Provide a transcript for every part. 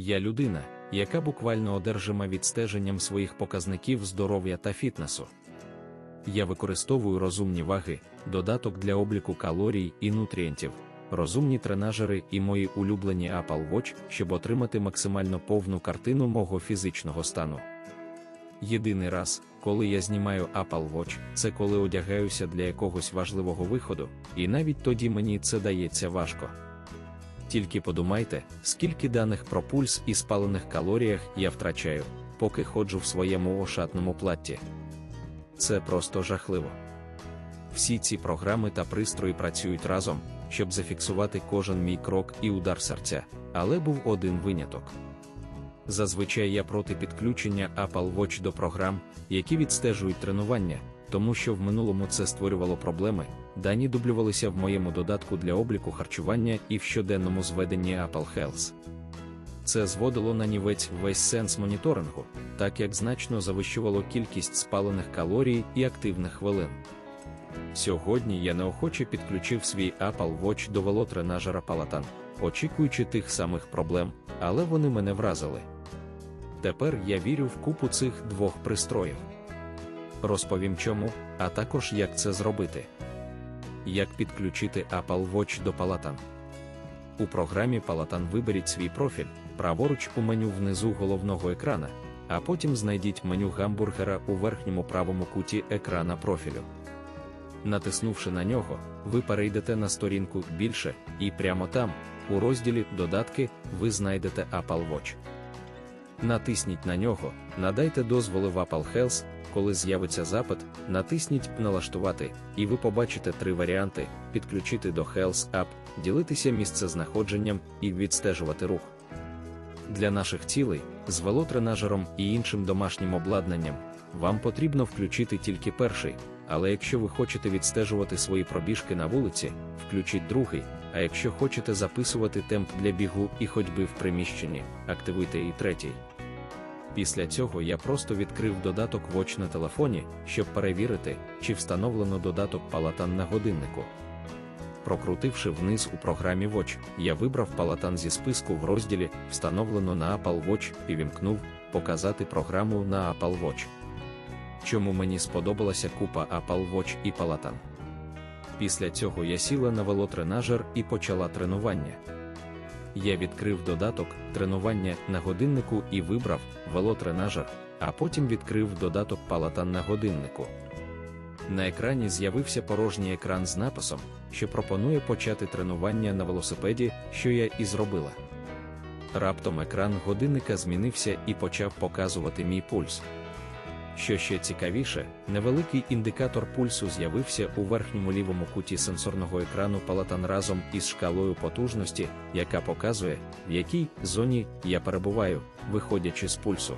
Я людина, яка буквально одержима відстеженням своїх показників здоров'я та фітнесу. Я використовую розумні ваги, додаток для обліку калорій і нутрієнтів, розумні тренажери і мої улюблені Apple Watch, щоб отримати максимально повну картину мого фізичного стану. Єдиний раз, коли я знімаю Apple Watch, це коли одягаюся для якогось важливого виходу, і навіть тоді мені це дається важко. Тільки подумайте, скільки даних про пульс і спалених калоріях я втрачаю, поки ходжу в своєму ошатному платті. Це просто жахливо. Всі ці програми та пристрої працюють разом, щоб зафіксувати кожен мій крок і удар серця, але був один виняток. Зазвичай я проти підключення Apple Watch до програм, які відстежують тренування, тому що в минулому це створювало проблеми, дані дублювалися в моєму додатку для обліку харчування і в щоденному зведенні Apple Health. Це зводило на нівець весь сенс моніторингу, так як значно завищувало кількість спалених калорій і активних хвилин. Сьогодні я неохоче підключив свій Apple Watch до велотренажера Peloton, очікуючи тих самих проблем, але вони мене вразили. Тепер я вірю в купу цих двох пристроїв. Розповім чому, а також як це зробити. Як підключити Apple Watch до Peloton. У програмі Peloton виберіть свій профіль, праворуч у меню внизу головного екрана, а потім знайдіть меню гамбургера у верхньому правому куті екрана профілю. Натиснувши на нього, ви перейдете на сторінку більше, і прямо там, у розділі Додатки, ви знайдете Apple Watch. Натисніть на нього, надайте дозволи в Apple Health, коли з'явиться запит, натисніть Налаштувати, і ви побачите три варіанти: підключити до Health App, ділитися місцезнаходженням і відстежувати рух. Для наших цілей, з велотренажером і іншим домашнім обладнанням, вам потрібно включити тільки перший, але якщо ви хочете відстежувати свої пробіжки на вулиці, включіть другий. А якщо хочете записувати темп для бігу і ходьби в приміщенні, активуйте і третій. Після цього я просто відкрив додаток Watch на телефоні, щоб перевірити, чи встановлено додаток Peloton на годиннику. Прокрутивши вниз у програмі Watch, я вибрав Peloton зі списку в розділі Встановлено на Apple Watch і вімкнув Показати програму на Apple Watch. Чому мені сподобалася купа Apple Watch і Peloton? Після цього я сіла на велотренажер і почала тренування. Я відкрив додаток тренування на годиннику і вибрав велотренажер, а потім відкрив додаток Peloton на годиннику. На екрані з'явився порожній екран з написом, що пропонує почати тренування на велосипеді, що я і зробила. Раптом екран годинника змінився і почав показувати мій пульс. Що ще цікавіше, невеликий індикатор пульсу з'явився у верхньому лівому куті сенсорного екрану Peloton разом із шкалою потужності, яка показує, в якій зоні я перебуваю, виходячи з пульсу.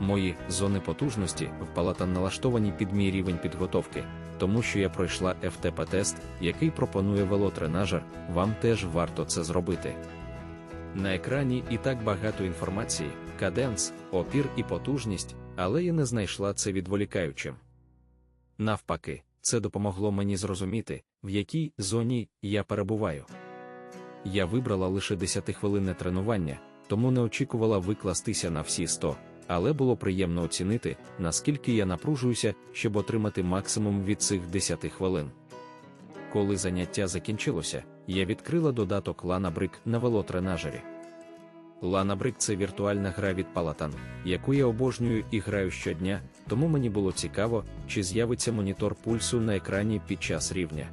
Мої зони потужності в Peloton налаштовані під мій рівень підготовки, тому що я пройшла FTP-тест, який пропонує велотренажер, вам теж варто це зробити. На екрані і так багато інформації, каденс, опір і потужність, але я не знайшла це відволікаючим. Навпаки, це допомогло мені зрозуміти, в якій зоні я перебуваю. Я вибрала лише 10-хвилинне тренування, тому не очікувала викластися на всі 100, але було приємно оцінити, наскільки я напружуюся, щоб отримати максимум від цих 10 хвилин. Коли заняття закінчилося, я відкрила додаток Lana Brick на велотренажері. Lana Brick – це віртуальна гра від Peloton, яку я обожнюю і граю щодня, тому мені було цікаво, чи з'явиться монітор пульсу на екрані під час рівня.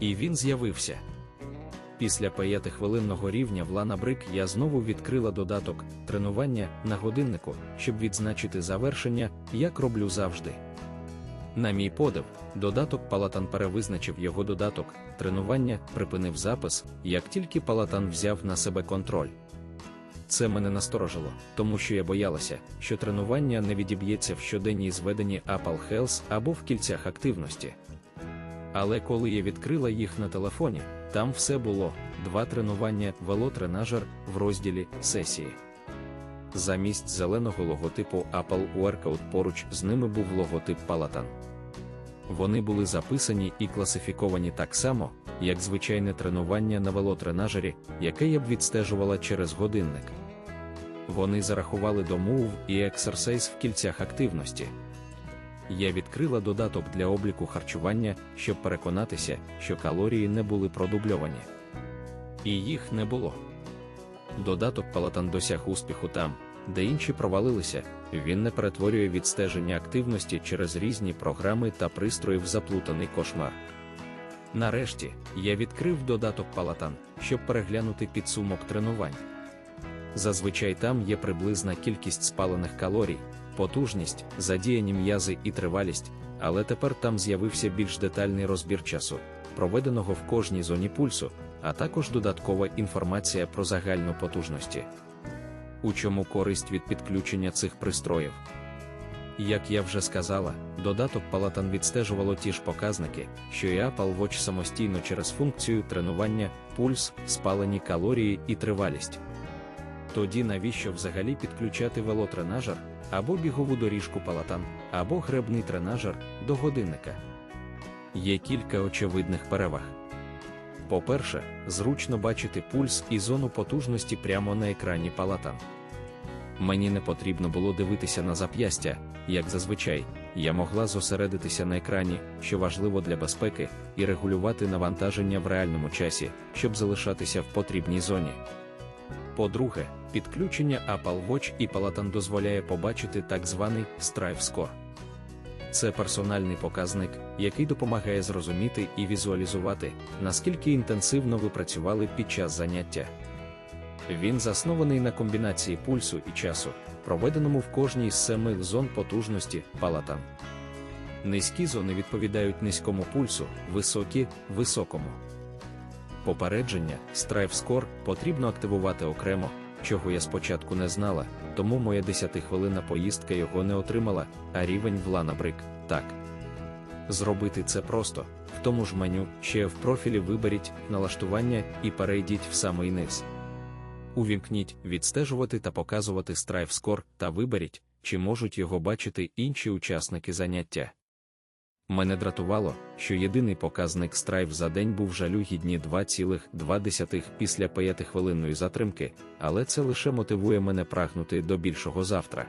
І він з'явився. Після п'ятихвилинного рівня в Lana Brick я знову відкрила додаток тренування на годиннику, щоб відзначити завершення, як роблю завжди. На мій подив, додаток Палатан перевизначив його додаток, тренування припинив запис, як тільки Палатан взяв на себе контроль. Це мене насторожило, тому що я боялася, що тренування не відіб'ється в щоденній зведенні Apple Health або в кільцях активності. Але коли я відкрила їх на телефоні, там все було два тренування велотренажер в розділі сесії. Замість зеленого логотипу Apple Workout поруч з ними був логотип Peloton. Вони були записані і класифіковані так само, як звичайне тренування на велотренажері, яке я б відстежувала через годинник. Вони зарахували до Move і Exercise в кільцях активності. Я відкрила додаток для обліку харчування, щоб переконатися, що калорії не були продубльовані. І їх не було. Додаток Палатан досяг успіху там, де інші провалилися, він не перетворює відстеження активності через різні програми та пристрої в заплутаний кошмар. Нарешті я відкрив додаток Палатан, щоб переглянути підсумок тренувань. Зазвичай там є приблизна кількість спалених калорій, потужність, задіяні м'язи і тривалість, але тепер там з'явився більш детальний розбір часу, проведеного в кожній зоні пульсу, а також додаткова інформація про загальну потужності. У чому користь від підключення цих пристроїв? Як я вже сказала, додаток Палатан відстежувало ті ж показники, що і Apple Watch самостійно через функцію тренування, пульс, спалені калорії і тривалість. Тоді навіщо взагалі підключати велотренажер або бігову доріжку Палатан, або гребний тренажер до годинника? Є кілька очевидних переваг. По-перше, зручно бачити пульс і зону потужності прямо на екрані Палатан. Мені не потрібно було дивитися на зап'ястя, як зазвичай, я могла зосередитися на екрані, що важливо для безпеки, і регулювати навантаження в реальному часі, щоб залишатися в потрібній зоні. По-друге, підключення Apple Watch і Peloton дозволяє побачити так званий Strive Score. Це персональний показник, який допомагає зрозуміти і візуалізувати, наскільки інтенсивно ви працювали під час заняття. Він заснований на комбінації пульсу і часу, проведеному в кожній з семи зон потужності палатан. Низькі зони відповідають низькому пульсу, високі високому. Попередження Score потрібно активувати окремо, чого я спочатку не знала, тому моя 10-хвилинна поїздка його не отримала, а рівень в набрик так. Зробити це просто, в тому ж меню, ще в профілі виберіть налаштування і перейдіть в самий низ. Увімкніть відстежувати та показувати Score та виберіть, чи можуть його бачити інші учасники заняття. Мене дратувало, що єдиний показник Strive за день був жалюгідні 2,2 після 5-хвилинної затримки, але це лише мотивує мене прагнути до більшого завтра.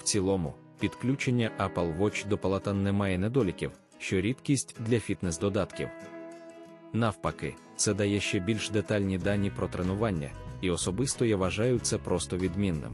В цілому, підключення Apple Watch до Peloton не має недоліків, що рідкість для фітнес-додатків. Навпаки, це дає ще більш детальні дані про тренування, і особисто я вважаю це просто відмінним.